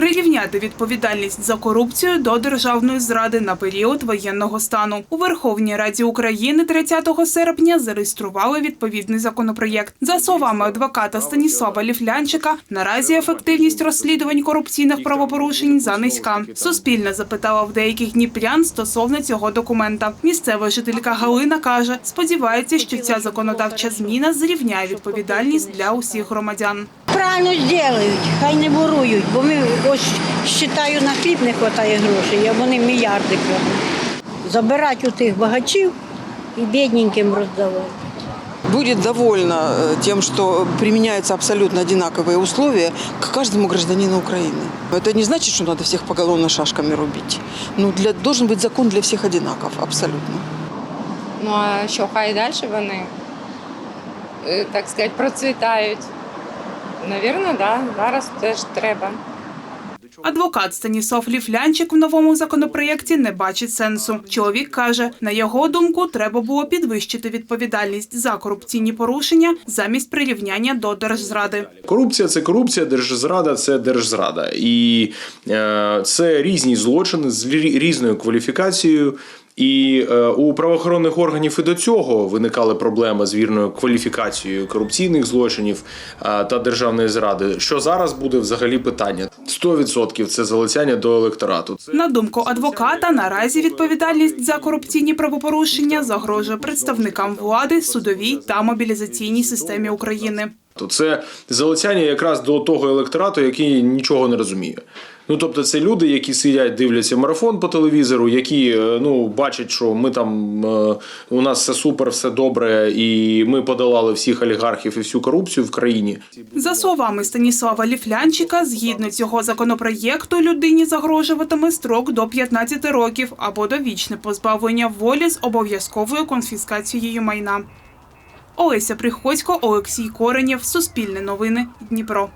прирівняти відповідальність за корупцію до державної зради на період воєнного стану. У Верховній Раді України 30 серпня зареєстрували відповідний законопроєкт. За словами адвоката Станіслава Ліфлянчика, наразі ефективність розслідувань корупційних правопорушень занизька. Суспільне запитала в деяких дніпрян стосовно цього документа. Місцева жителька Галина каже, сподівається, що ця законодавча зміна зрівняє відповідальність для усіх громадян Правильно зроблять, хай не ворують, бо ми ось считаю, на хліб не вистачає грошей, а вони мільярди крадуть. Забирати у тих багачів і бідненьким роздавати. будет довольна э, тем, что применяются абсолютно одинаковые условия к каждому гражданину Украины. Это не значит, что надо всех поголовно шашками рубить. Ну, для, должен быть закон для всех одинаков, абсолютно. Ну а що хай далі вони, е, так сказати, процвітають. Навірно, да, зараз теж треба. Адвокат Станіслав Ліфлянчик в новому законопроєкті не бачить сенсу. Чоловік каже, на його думку, треба було підвищити відповідальність за корупційні порушення замість прирівняння до держзради. Корупція це корупція, держзрада це держзрада. І е, це різні злочини з рі- різною кваліфікацією. І е, у правоохоронних органів і до цього виникали проблеми з вірною кваліфікацією корупційних злочинів е, та державної зради. Що зараз буде взагалі питання? 100% це залицяння до електорату. На думку адвоката, наразі відповідальність за корупційні правопорушення загрожує представникам влади, судовій та мобілізаційній системі України. То це залицяння якраз до того електорату, який нічого не розуміє. Ну тобто, це люди, які сидять, дивляться марафон по телевізору, які е, ну бачать, що ми там е, у нас все супер, все добре, і ми подолали всіх олігархів і всю корупцію в країні. За словами Станіслава Ліфлянчика, згідно цього законопроєкту, людині загрожуватиме строк до 15 років або довічне позбавлення волі з обов'язковою конфіскацією майна. Олеся Приходько, Олексій Коренєв, Суспільне новини, Дніпро.